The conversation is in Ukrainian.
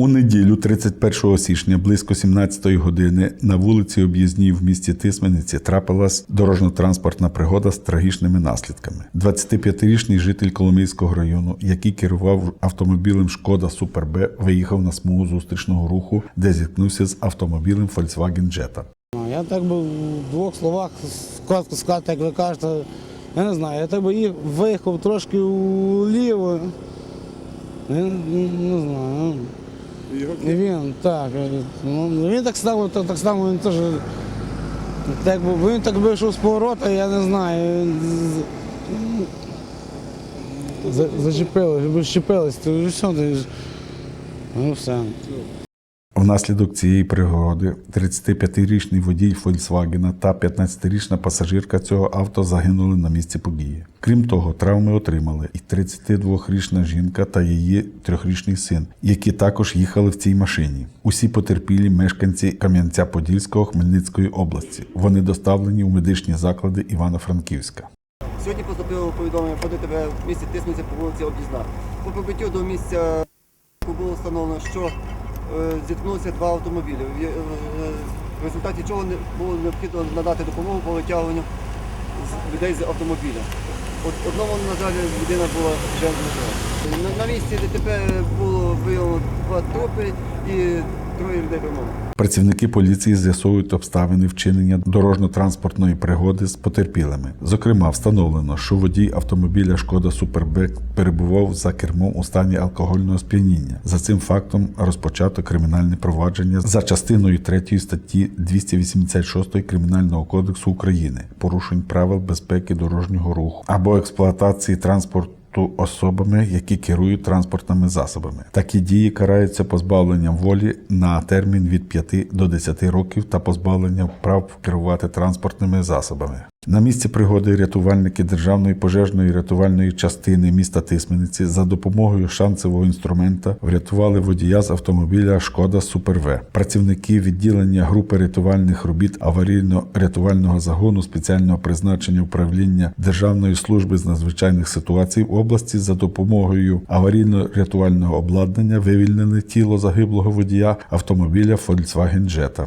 У неділю, 31 січня, близько 17 години, на вулиці Об'їзній в місті Тисмениці трапилась дорожньо-транспортна пригода з трагічними наслідками. 25-річний житель Коломийського району, який керував автомобілем Шкода Супер Б, виїхав на смугу зустрічного руху, де зіткнувся з автомобілем Volkswagen Jetta. Ну, Я так би в двох словах коротко сказати, як ви кажете, я не знаю, я так би їх виїхав трошки вліво. Я не знаю. І він так. Ну, він так само, так, так само він теж. Так, він так вийшов з поворота, я не знаю. Зачепили, щепились, то і все. Ну все. Внаслідок цієї пригоди 35-річний водій Фольксвагена та 15-річна пасажирка цього авто загинули на місці події. Крім того, травми отримали і 32-річна жінка та її трьохрічний син, які також їхали в цій машині. Усі потерпілі мешканці Кам'янця-Подільського Хмельницької області. Вони доставлені у медичні заклади Івано-Франківська. Сьогодні поступило повідомлення про ДТП в місті Тисниця по вулиці Об'їзна. По прибуттю до місця було встановлено, що зіткнулися два автомобілі, е, в результаті чого не було необхідно надати допомогу по витягуванню людей з автомобіля. Одному, на жаль, людина була вже на місці ДТП було виявлено два трупи і троє людей травмовано. Працівники поліції з'ясовують обставини вчинення дорожньо-транспортної пригоди з потерпілими. Зокрема, встановлено, що водій автомобіля Шкода Супербек перебував за кермом у стані алкогольного сп'яніння. За цим фактом розпочато кримінальне провадження за частиною 3 статті 286 Кримінального кодексу України порушень правил безпеки дорожнього руху або експлуатації транспорту ту особами, які керують транспортними засобами. Такі дії караються позбавленням волі на термін від 5 до 10 років та позбавленням прав керувати транспортними засобами. На місці пригоди рятувальники Державної пожежної рятувальної частини міста Тисмениці за допомогою шансового інструмента врятували водія з автомобіля Шкода Супер В. Працівники відділення групи рятувальних робіт аварійно-рятувального загону спеціального призначення управління Державної служби з надзвичайних ситуацій в області за допомогою аварійно-рятувального обладнання вивільнили тіло загиблого водія автомобіля Volkswagen Jetta.